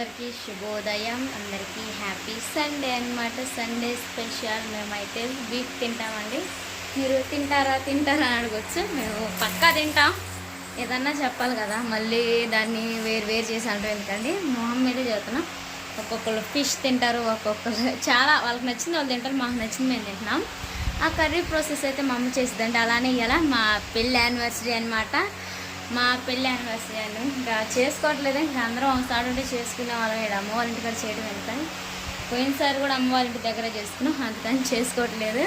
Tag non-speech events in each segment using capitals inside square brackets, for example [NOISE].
అందరికీ శుభోదయం అందరికీ హ్యాపీ సండే అన్నమాట. సండే స్పెషల్ మేమైతే బీఫ్ తింటామండి. మీరు తింటారా తింటారా అని అడగచ్చు. మేము పక్కా తింటాం. ఏదన్నా చెప్పాలి కదా మళ్ళీ దాన్ని వేరు వేరు చేసి అంటారు ఎందుకండి మొహం మీదే చెబుతున్నాం ఒక్కొక్కరు ఫిష్ తింటారు ఒక్కొక్కరు చాలా వాళ్ళకి నచ్చింది వాళ్ళు తింటారు మాకు నచ్చింది మేము తింటున్నాం. ఆ కర్రీ ప్రాసెస్ అయితే మా అమ్మ చేసిందండి అలానే ఇలా మా పెళ్ళి యానివర్సరీ అనమాట మా పెళ్ళి యానివర్సరీ అండి. ఇంకా చేసుకోవట్లేదు ఇంకా అందరం ఒకసారి ఉంటే చేసుకునే వాళ్ళం. ఇక్కడ అమ్మవారి వాళ్ళ ఇంటికాడ చేయడం ఎందుకని? పోయినసారి కూడా అమ్మ వాళ్ళ ఇంటి దగ్గర చేసుకున్నాం. అందుకని చేసుకోవట్లేదు.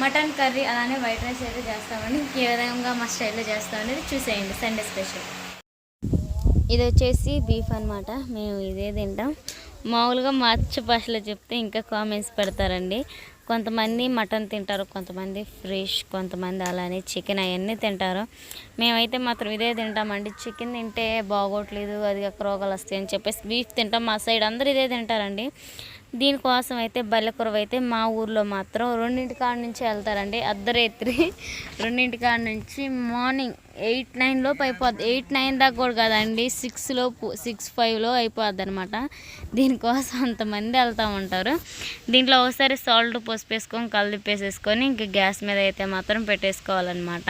మటన్ కర్రీ అలానే వైట్ రైస్ అయితే చేస్తామండి. ఇంకే విధంగా మా స్టైల్లో చేస్తామనేది చూసేయండి. Sunday special. ఇది వచ్చేసి బీఫ్ అన్నమాట. మేము ఇదే తింటాం. మామూలుగా మార్చి భాషలో చెప్తే ఇంకా కామెంట్స్ పెడతారండి. కొంతమంది మటన్ తింటారు కొంతమంది ఫిష్ కొంతమంది అలానే చికెన్ అవన్నీ తింటారు. మేమైతే మాత్రం ఇదే తింటామండి. చికెన్ తింటే బాగోట్లేదు అది రోగాలు వస్తాయి అని చెప్పేసి బీఫ్ తింటాం మా సైడ్. అందరూ ఇదే తింటారండి. దీనికోసం అయితే బల్లెకూరవ అయితే మా ఊర్లో మాత్రం రెండింటి కాడ నుంచి వెళ్తారండి. అర్ధరాత్రి [LAUGHS] రెండింటి కాడ నుంచి మార్నింగ్ ఎయిట్ నైన్ లోపు అయిపోద్ది. ఎయిట్ నైన్ దాకా కూడా కదండి సిక్స్ లోపు సిక్స్ ఫైవ్లో అయిపోద్ది అనమాట దీనికోసం అంతమంది వెళ్తూ ఉంటారు. దీంట్లో ఒకసారి సాల్ట్ పోసిపేసుకొని కలిపేసేసుకొని ఇంక గ్యాస్ మీద అయితే మాత్రం పెట్టేసుకోవాలన్నమాట.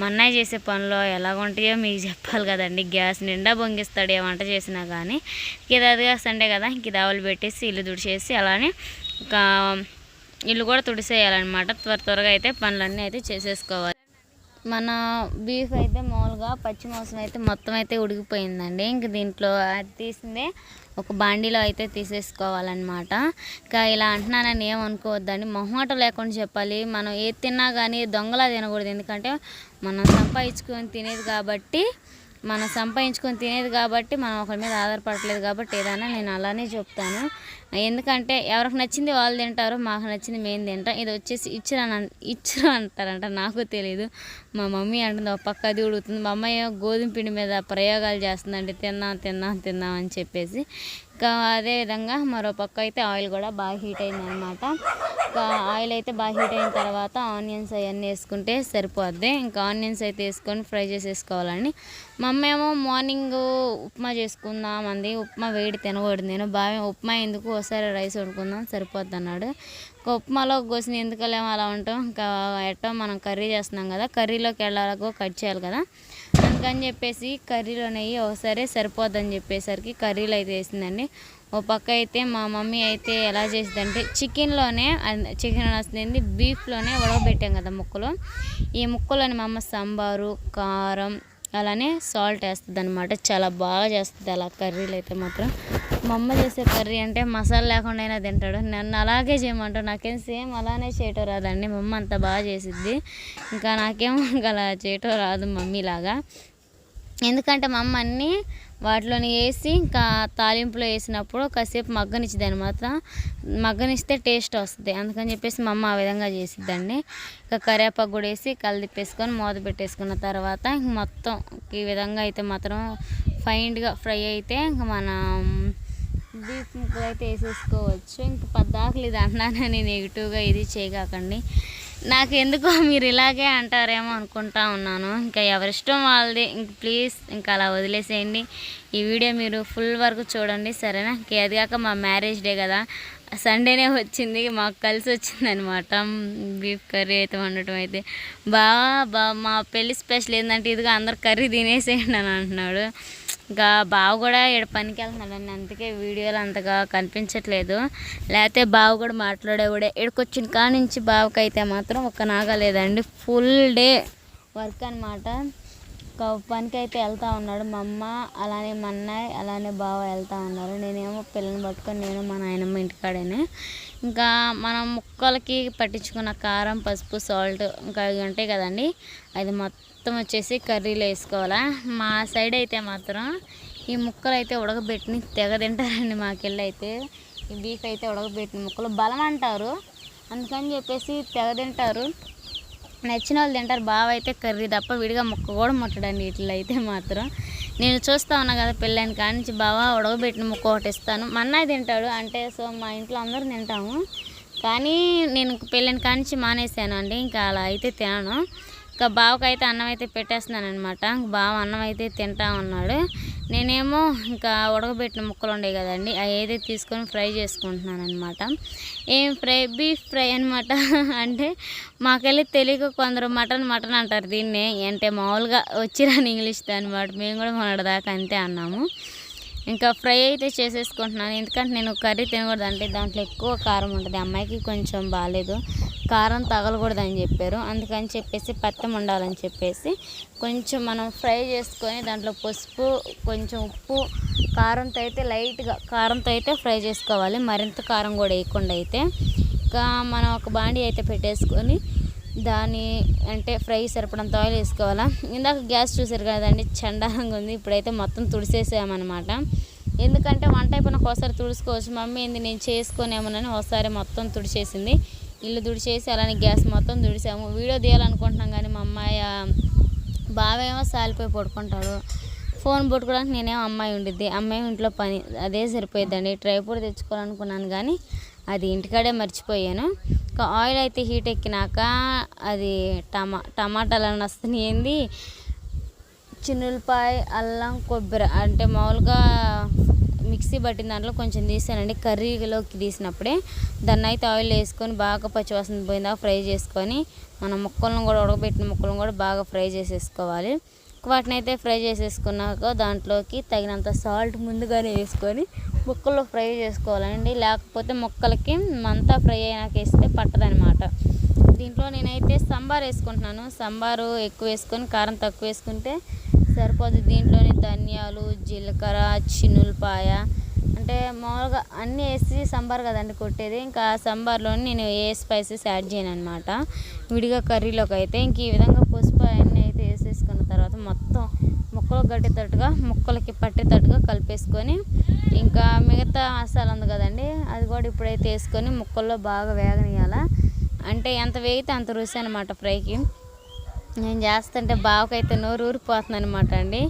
మా అన్నయ్య చేసే పనిలో ఎలాగుంటాయో మీకు చెప్పాలి కదండి. గ్యాస్ నిండా బొంగిస్తాడు ఏ వంట చేసినా కానీ ఇది అది సండే కదా ఇంక దావలు పెట్టేసి ఇల్లు చేసి అలానే ఒక ఇల్లు కూడా తుడిసేయాలన్నమాట. త్వర త్వరగా అయితే పనులన్నీ అయితే చేసేసుకోవాలి. మన బీఫ్ అయితే మామూలుగా పచ్చి మాంసం అయితే మొత్తం అయితే ఉడికిపోయిందండి. ఇంక దీంట్లో అది తీసిందే ఒక బాండీలో అయితే తీసేసుకోవాలన్నమాట. ఇంకా ఇలా అంటున్నానని ఏమనుకోవద్దండి. మొహమాట లేకుండా చెప్పాలి. మనం ఏది తిన్నా కానీ దొంగలా తినకూడదు. ఎందుకంటే మనం సంపాదించుకొని తినేది కాబట్టి మనం సంపాదించుకొని తినేది కాబట్టి మనం ఒకరి మీద ఆధారపడట్లేదు కాబట్టి ఏదైనా నేను అలానే చెప్తాను. ఎందుకంటే ఎవరికి నచ్చింది వాళ్ళు తింటారు మాకు నచ్చింది మేము తింటాం. ఇది వచ్చేసి ఇచ్చిరా ఇచ్చిరా అంటారంట నాకు తెలియదు మా మమ్మీ అంటుంది ఒక పక్క అది ఉడుకుతుంది. మా అమ్మాయి గోధుమ పిండి మీద ప్రయోగాలు చేస్తుందండి తిన్నాం తిన్నాం తిన్నాం అని చెప్పేసి. ఇంకా అదే విధంగా మరో పక్క అయితే ఆయిల్ కూడా బాగా హీట్ అయింది అనమాట ఇంకా ఆయిల్ అయితే బాగా హీట్ అయిన తర్వాత ఆనియన్స్ అవన్నీ వేసుకుంటే సరిపోద్ది. ఇంకా ఆనియన్స్ అయితే వేసుకొని ఫ్రై చేసేసుకోవాలండి. మమ్మీ ఏమో మార్నింగ్ ఉప్మా చేసుకుందాం అంది ఉప్మా వేడి తినకూడదు. నేను బాగా ఉప్మా ఎందుకు ఒకసారి రైస్ వండుకుందాం సరిపోద్ది అన్నాడు. ఇంకా ఉప్మాలో కోసిన ఎందుకలేమో అలా ఉంటాం. ఇంకా ఎట్టో మనం కర్రీ చేస్తున్నాం కదా. కర్రీలోకి వెళ్ళాలకో కట్ చేయాలి కదా. అందుకని చెప్పేసి కర్రీలో నెయ్యి ఒకసారి సరిపోద్దని చెప్పేసరికి కర్రీలో అయితే వేసిందండి. ఓ పక్క అయితే మా మమ్మీ అయితే ఎలా చేసిందంటే చికెన్లోనే చికెన్ వస్తుంది బీఫ్లోనే ఉడకబెట్టాం కదా ముక్కలు. ఈ ముక్కలని మా అమ్మ సాంబారు కారం అలానే సాల్ట్ వేస్తుంది అనమాట చాలా బాగా చేస్తుంది అలా కర్రీలు అయితే మాత్రం. మా అమ్మ చేసే కర్రీ అంటే మసాలా లేకుండా అయినా తింటాడు. నన్ను అలాగే చేయమంటాడు. నాకేం సేమ్ అలానే చేయటం రాదండి. మా అమ్మ అంత బాగా చేసిద్ది. ఇంకా నాకేమో ఇంకా అలా చేయటం రాదు మమ్మీలాగా. ఎందుకంటే మా అమ్మ అన్నీ వాటిలోని వేసి ఇంకా తాలింపులో వేసినప్పుడు కాసేపు మగ్గనిచ్చింది అనమాట మగ్గనిస్తే టేస్ట్ వస్తుంది. అందుకని చెప్పేసి మా అమ్మ ఆ విధంగా చేసిద్దండి. ఇంకా కరివేపాకు కూడా వేసి కలిదిప్పేసుకొని మూత పెట్టేసుకున్న తర్వాత ఇంక మొత్తం ఈ విధంగా అయితే మాత్రం ఫైన్గా ఫ్రై అయితే ఇంక మన బీఫ్ ముక్కలు అయితే వేసేసుకోవచ్చు. ఇంక పద్దాకులు ఇది అన్నానని నెగిటివ్గా ఇది చేయకాకండి నాకు ఎందుకో మీరు ఇలాగే అంటారేమో అనుకుంటా ఉన్నాను. ఇంకా ఎవరిష్టం వాళ్ళది ఇంక ప్లీజ్ ఇంకా అలా వదిలేసేయండి. ఈ వీడియో మీరు ఫుల్ వరకు చూడండి సరేనా? ఇంక కాక మా మ్యారేజ్ డే కదా. సండేనే వచ్చింది మాకు కలిసి వచ్చిందనమాట. బీఫ్ కర్రీ అయితే వండటం అయితే. బాగా బా మా పెళ్ళి స్పెషల్ ఏంటంటే ఇదిగా అందరు కర్రీ తినేసేయండి అని అంటున్నాడు. ఇంకా బావ కూడా ఇక్కడ పనికి వెళ్తున్నాడండి అందుకే వీడియోలు అంతగా కనిపించట్లేదు. లేకపోతే బావ కూడా మాట్లాడేవాడే. ఇక్కడికి వచ్చిన కాడ నుంచి బావకైతే మాత్రం ఒక్క నాగా లేదండి ఫుల్ డే వర్క్ అనమాట పనికి అయితే వెళ్తూ ఉన్నాడు. మా అమ్మ అలానే మా అన్నయ్య అలానే బావ వెళ్తూ ఉన్నారు. నేనేమో పిల్లని పట్టుకొని నేను మా నాయనమ్మ ఇంటికాడనే. ఇంకా మనం ముక్కలకి పట్టించుకున్న కారం పసుపు సాల్ట్ ఇంకా అవి ఉంటాయి కదండి. అది మొత్తం వచ్చేసి కర్రీలో వేసుకోవాలా? మా సైడ్ అయితే మాత్రం ఈ ముక్కలు అయితే ఉడకబెట్టిని తెగ తింటారండి మాకెళ్ళి అయితే. ఈ బీఫ్ అయితే ఉడకబెట్టిన ముక్కలు బలం అంటారు. అందుకని చెప్పేసి తెగ తింటారు. నచ్చిన వాళ్ళు తింటారు బావ అయితే కర్రీ తప్ప విడిగా ముక్క కూడా ముట్టడండి ఇట్లా అయితే మాత్రం. నేను చూస్తా ఉన్నా కదా పెళ్ళైన కాడి నుంచి బావ ఉడకబెట్టిన ముక్క ఒకటి ఇస్తాను. మా అన్నయ్య తింటాడు అంటే సో మా ఇంట్లో అందరూ తింటాము. కానీ నేను పెళ్ళైన కాడి నుంచి మానేశాను అండి ఇంకా అలా అయితే తినను. ఇంకా బావకైతే అన్నం అయితే పెట్టేస్తున్నాను అనమాట బావ అన్నం అయితే తింటా ఉన్నాడు. నేనేమో ఇంకా ఉడకబెట్టిన ముక్కలు ఉండే కదండి అవి ఏదైతే తీసుకొని ఫ్రై చేసుకుంటున్నాను అనమాట ఏం ఫ్రై? బీఫ్ ఫ్రై అనమాట [LAUGHS] అంటే మాకెళ్ళి తెలియక కొందరు మటన్ మటన్ అంటారు దీన్నే అంటే మామూలుగా వచ్చిరాని ఇంగ్లీష్ అనమాట మేము కూడా మొన్నటిదాకా అంతే అన్నాము. ఇంకా ఫ్రై అయితే చేసేసుకుంటున్నాను. ఎందుకంటే నేను కర్రీ తినకూడదు అంటే దాంట్లో ఎక్కువ కారం ఉంటుంది. అమ్మాయికి కొంచెం బాగాలేదు. కారం తగలకూడదని చెప్పారు. అందుకని చెప్పేసి పత్తం ఉండాలని చెప్పేసి కొంచెం మనం ఫ్రై చేసుకొని దాంట్లో పసుపు కొంచెం ఉప్పు కారంతో అయితే లైట్గా కారంతో అయితే ఫ్రై చేసుకోవాలి. మరింత కారం కూడా వేయకుండా అయితే. ఇంకా మనం ఒక బాండి అయితే పెట్టేసుకొని దాని అంటే ఫ్రై సరిపడంత ఆయిల్ వేసుకోవాలా? ఇందాక గ్యాస్ చూసారు కదండి చండాలంగా ఉంది. ఇప్పుడైతే మొత్తం తుడిసేసామన్నమాట. ఎందుకంటే వంట అయిపోయిన ఒకసారి తుడుచుకోవచ్చు. మమ్మీ ఏంది నేను చేసుకునేమోనని ఒకసారి మొత్తం తుడిచేసింది. ఇల్లు తుడిచేసి అలానే గ్యాస్ మొత్తం తుడిసాము. వీడియో తీయాలనుకుంటున్నాం కానీ మా అమ్మాయి బావేమో సాలిపోయి పడుకుంటాడు. ఫోన్ పట్టుకోవడానికి నేనేమో అమ్మాయి ఉండిద్ది. అమ్మాయి ఇంట్లో పని అదే సరిపోయిద్దండి. ట్రైపూర్ తెచ్చుకోవాలనుకున్నాను కానీ అది ఇంటికాడే మర్చిపోయాను. ఇంకా ఆయిల్ అయితే హీట్ ఎక్కినాక అది టమా టమాటాలను వస్తున్నాయి. ఏంది? చిన్నులపాయ అల్లం కొబ్బరి. అంటే మామూలుగా మిక్సీ పట్టిన దాంట్లో కొంచెం తీసానండి. కర్రీలోకి తీసినప్పుడే దాన్ని అయితే ఆయిల్ వేసుకొని బాగా పచ్చివాసన పోయిందా ఫ్రై చేసుకొని మన ముక్కలను కూడా ఉడకబెట్టిన ముక్కలను కూడా బాగా ఫ్రై చేసేసుకోవాలి. వాటిని అయితే ఫ్రై చేసేసుకున్నాక దాంట్లోకి తగినంత సాల్ట్ ముందుగానే వేసుకొని ముక్కల్లో ఫ్రై చేసుకోవాలండి. లేకపోతే ముక్కలకి మంతా ఫ్రై అయినాక వేస్తే పట్టదనమాట దీంట్లో నేనైతే సంబార్ వేసుకుంటున్నాను. సంబారు ఎక్కువ వేసుకొని కారం తక్కువ వేసుకుంటే సరిపోదు దీంట్లోనే ధనియాలు జీలకర్ర చినులపాయ అంటే మామూలుగా అన్నీ వేసి సంబార్ కదండి కొట్టేది. ఇంకా సంబార్లో నేను ఏ స్పైసెస్ యాడ్ చేయను అనమాట విడిగా కర్రీలోకి అయితే ఇంక ఈ విధంగా పసుపు అన్నీ అయితే వేసేసుకున్న తర్వాత మొత్తం ముక్కలు గట్టేటట్టుగా ముక్కలకి పట్టేటట్టుగా కలిపేసుకొని ఇంకా మిగతా మసాలా ఉంది కదండి. అది కూడా ఇప్పుడైతే వేసుకొని ముక్కల్లో బాగా వేగనియాల అంటే ఎంత వేగితే అంత రుచి అనమాట ఫ్రైకి. నేను చేస్తుంటే బావకైతే నోరు ఊరిపోతుంది అనమాట అండి.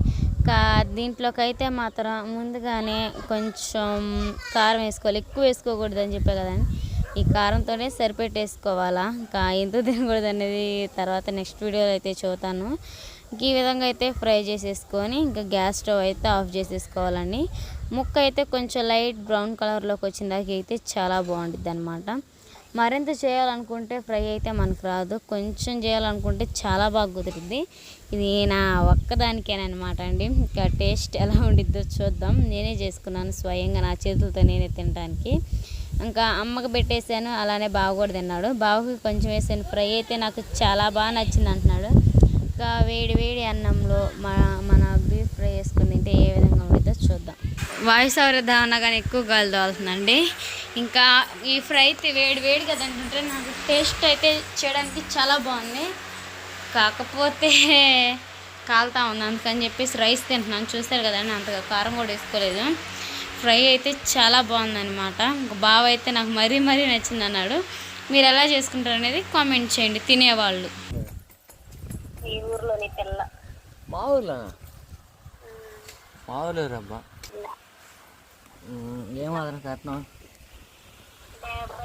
కా దీంట్లోకి అయితే మాత్రం ముందుగానే కొంచెం కారం వేసుకోవాలి. ఎక్కువ వేసుకోకూడదు అని చెప్పే కదండి. ఈ కారంతోనే సరిపెట్టేసుకోవాలా? ఇంకా ఎందుకు తినకూడదు అనేది తర్వాత నెక్స్ట్ వీడియోలో అయితే చూతాను. ఈ విధంగా అయితే ఫ్రై చేసేసుకొని ఇంకా గ్యాస్ స్టవ్ అయితే ఆఫ్ చేసేసుకోవాలండి. ముక్క అయితే కొంచెం లైట్ బ్రౌన్ కలర్లోకి వచ్చిందాక అయితే చాలా బాగుంటుంది అనమాట మరింత చేయాలనుకుంటే ఫ్రై అయితే మనకు రాదు. కొంచెం చేయాలనుకుంటే చాలా బాగా కుదురుద్ది. ఇది నా ఒక్కదానికేనమాట అండి. ఇంకా టేస్ట్ ఎలా ఉండిద్దో చూద్దాం. నేనే చేసుకున్నాను స్వయంగా నా చేతులతో నేనే తినడానికి. ఇంకా అమ్మకు పెట్టేశాను అలానే బావ కూడా తిన్నాడు. బావకి కొంచెం వేసాను ఫ్రై అయితే నాకు చాలా బాగా నచ్చింది అంటున్నాడు. ఇంకా వేడి వేడి అన్నంలో మన మన బీఫ్ ఫ్రై వేసుకుని తింటే ఏ విధంగా ఉండిద్దో చూద్దాం. వాయిస్ ఓవర్ దావన్నా కానీ ఎక్కువ గాలి తోలుతుందండి. ఇంకా ఈ ఫ్రై అయితే వేడి వేడి కదా అంటుంటే నాకు టేస్ట్ అయితే చేయడానికి చాలా బాగుంది. కాకపోతే కాలుతా ఉంది అందుకని చెప్పేసి రైస్ తింటున్నాను. చూస్తారు కదండి అంతగా కారం కూడా వేసుకోలేదు. ఫ్రై అయితే చాలా బాగుందన్నమాట. ఇంకా బావ అయితే నాకు మరీ మరీ నచ్చింది అన్నాడు. మీరు ఎలా చేసుకుంటారు అనేది కామెంట్ చేయండి. తినేవాళ్ళు. ఈ ఊర్లోని పిల్ల మా ఊర్లో మా ఊర్లో రబ్బా ఏం కట్నం? లేదు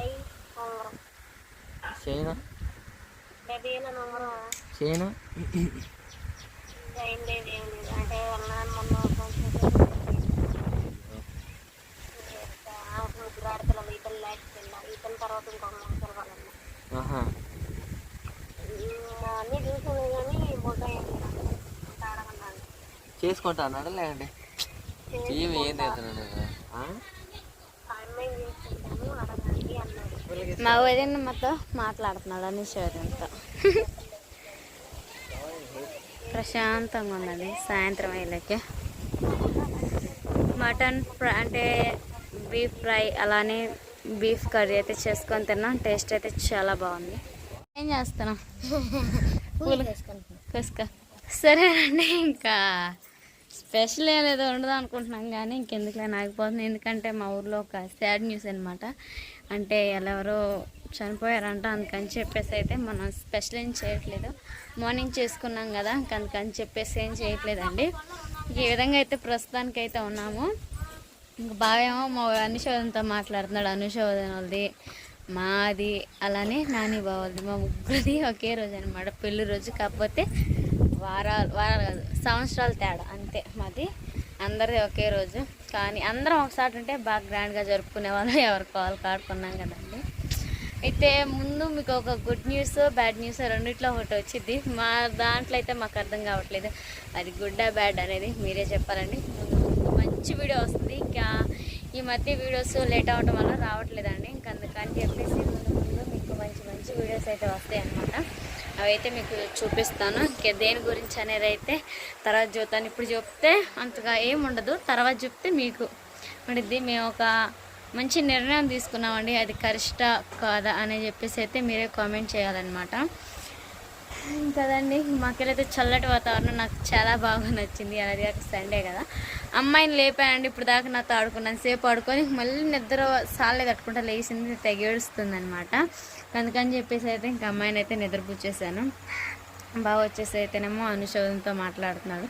అంటే వాళ్ళ నాన్న మొన్న కొంచెం ఆడపిల్లలు ఈతలు లేకపోయినా ఈతల తర్వాత ఇంకొక పిల్లవాళ్ళన్న ఆహా. అన్నీ చూసాను కానీ అడగన్నాను చేసుకుంటా అన్నాడా లేదండి? ఏం మా వదిన మాతో మాట్లాడుతున్నాడు అనుషోదంతో ప్రశాంతంగా ఉందండి సాయంత్రం అయ్యేలకి మటన్ అంటే బీఫ్ ఫ్రై అలానే బీఫ్ కర్రీ అయితే చేసుకొని తిన్నాం. టేస్ట్ అయితే చాలా బాగుంది. ఏం చేస్తున్నాం కుసుక సరేనండి ఇంకా స్పెషల్ ఏం లేదో ఉండదు అనుకుంటున్నాం కానీ ఇంకెందుకులే ఆగిపోతుంది ఎందుకంటే మా ఊర్లో ఒక సాడ్ న్యూస్ అనమాట అంటే ఎవరో చనిపోయారంట అందుకని చెప్పేసి అయితే మనం స్పెషల్ ఏం చేయట్లేదు. మార్నింగ్ చేసుకున్నాం కదా ఇంక అందుకని చెప్పేసి ఏం చేయట్లేదండి. ఈ విధంగా అయితే ప్రస్తుతానికి అయితే ఉన్నాము. ఇంకా బావేమో మా అనుశోధనతో మాట్లాడుతున్నాడు అనుశోధన వాళ్ళది మాది అలానే నాని బావాలది మా ముగ్గురిది ఒకే రోజు అనమాట పెళ్ళి రోజు కాకపోతే వారాలు వారాలు కాదు సంవత్సరాలు తేడా అంతే మాది అందరిది ఒకే రోజు కానీ అందరం ఒకసారి ఉంటే బాగా గ్రాండ్గా జరుపుకునే వాళ్ళు ఎవరు కాల్ కాడుకున్నాం కదండి. అయితే ముందు మీకు ఒక గుడ్ న్యూస్ బ్యాడ్ న్యూస్ రెండిట్లో ఒకటి వచ్చింది మా దాంట్లో అయితే మాకు అర్థం కావట్లేదు అది గుడ్డా బ్యాడ్ అనేది మీరే చెప్పాలండి. ముందు మంచి వీడియో వస్తుంది. ఇంకా ఈ మధ్య వీడియోస్ లేట్ అవడం వల్ల రావట్లేదండి. ఇంకా అందుకని చెప్పేసి ముందు ముందు మీకు మంచి మంచి వీడియోస్ అయితే వస్తాయి అన్నమాట. అవైతే మీకు చూపిస్తాను. ఇంకా దేని గురించి అనేది అయితే తర్వాత చూస్తాను ఇప్పుడు చెప్తే అంతగా ఏముండదు తర్వాత చెప్తే మీకు ఉండిద్ది మేము ఒక మంచి నిర్ణయం తీసుకున్నామండి. అది కరిష్ట కాదా అని చెప్పేసి అయితే మీరే కామెంట్ చేయాలన్నమాట. కదండి మాకెళ్ళైతే చల్లటి వాతావరణం నాకు చాలా బాగా నచ్చింది. అలాగే సండే కదా. అమ్మాయిని లేపానండి ఇప్పుడు దాకా నాతో ఆడుకున్నాను సేపు ఆడుకొని మళ్ళీ నిద్ర సాలే తట్టుకుంటా లేచింది తెగేడుస్తుంది అనమాట అందుకని చెప్పేసి అయితే ఇంకా అమ్మాయిని అయితే నిద్రపుచ్చేసాను. బాగా వచ్చేసి అయితేనేమో అనుశోధంతో మాట్లాడుతున్నాడు.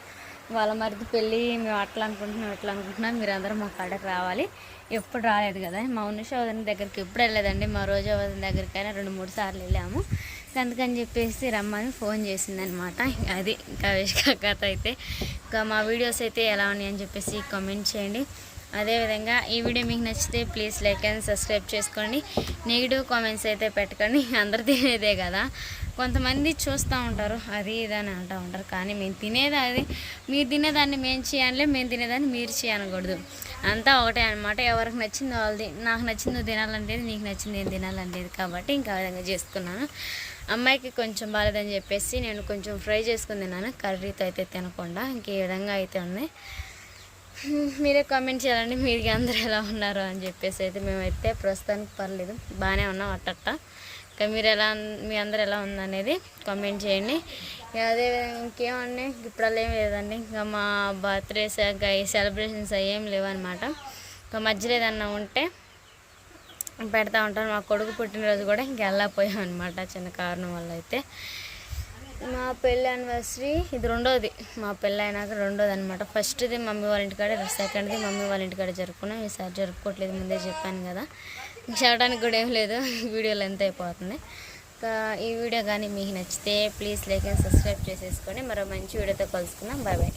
వాళ్ళ మరిది పెళ్ళి మేము అట్లా అనుకుంటున్నాం ఇట్లా అనుకుంటున్నాం మీరు అందరూ మా కాడకు రావాలి. ఎప్పుడు రాలేదు కదా. మా అనుషోదన దగ్గరికి ఎప్పుడు వెళ్ళలేదండి. మా రోజు దగ్గరికైనా రెండు మూడు సార్లు వెళ్ళాము. అందుకని చెప్పేసి రమ్మని ఫోన్ చేసిందనమాట. అది ఇంకా కథ అయితే. ఇంకా మా వీడియోస్ అయితే ఎలా ఉన్నాయని చెప్పేసి కామెంట్ చేయండి. అదేవిధంగా ఈ వీడియో మీకు నచ్చితే ప్లీజ్ లైక్ అండ్ సబ్స్క్రైబ్ చేసుకోండి. నెగిటివ్ కామెంట్స్ అయితే పెట్టకండి. అందరు తినేదే కదా. కొంతమంది చూస్తూ ఉంటారు. అది ఇది అని అంటూ ఉంటారు. కానీ మేము తినేది అది. మీరు తినేదాన్ని మేము చేయాలి మేము తినేదాన్ని మీరు చేయనకూడదు. అంతా ఒకటే అనమాట. ఎవరికి నచ్చింది వాళ్ళది. నాకు నచ్చింది తినాలంటేది నీకు నచ్చింది నేను తినాలంటేది కాబట్టి ఇంకా ఆ విధంగా చేసుకున్నాను. అమ్మాయికి కొంచెం బాగాలేదని చెప్పేసి నేను కొంచెం ఫ్రై చేసుకుని తిన్నాను. కర్రీతో అయితే తినకుండా ఇంక ఈ విధంగా అయితే ఉంది. మీరే కామెంట్ చేయాలండి మీరు అందరు ఎలా ఉన్నారు అని చెప్పేసి అయితే మేమైతే ప్రస్తుతానికి పర్లేదు. బాగానే ఉన్నాం అట్టట్ట. ఇంకా మీరు ఎలా మీ అందరు ఎలా ఉందనేది కామెంట్ చేయండి. అదే ఇంకేమండి? ఇప్పుడు అలా ఏం లేదండి. ఇంకా మా బర్త్డేస్ ఇంకా ఈ సెలబ్రేషన్స్ అవి ఏం లేవన్నమాట. ఇంకా మధ్యలో ఏదన్నా ఉంటే పెడతా ఉంటాను. మా కొడుకు పుట్టినరోజు కూడా ఇంక వెళ్ళకపోయాం అనమాట చిన్న కారణం వల్ల అయితే. మా పెళ్ళి యానివర్సరీ ఇది రెండోది. మా పెళ్ళి అయినాక రెండోది అనమాట ఫస్ట్ది మమ్మీ వాళ్ళ ఇంటికాడ సెకండ్ది మమ్మీ వాళ్ళ ఇంటికాడ జరుపుకున్నాం. ఈసారి జరుపుకోవట్లేదు ముందే చెప్పాను కదా. చెప్పడానికి కూడా ఏం లేదు. వీడియోలు ఎంత అయిపోతుంది. ఇంకా ఈ వీడియో కానీ మీకు నచ్చితే ప్లీజ్ లైక్ అండ్ సబ్స్క్రైబ్ చేసేసుకొని మరో మంచి వీడియోతో కలుసుకుందాం. Bye bye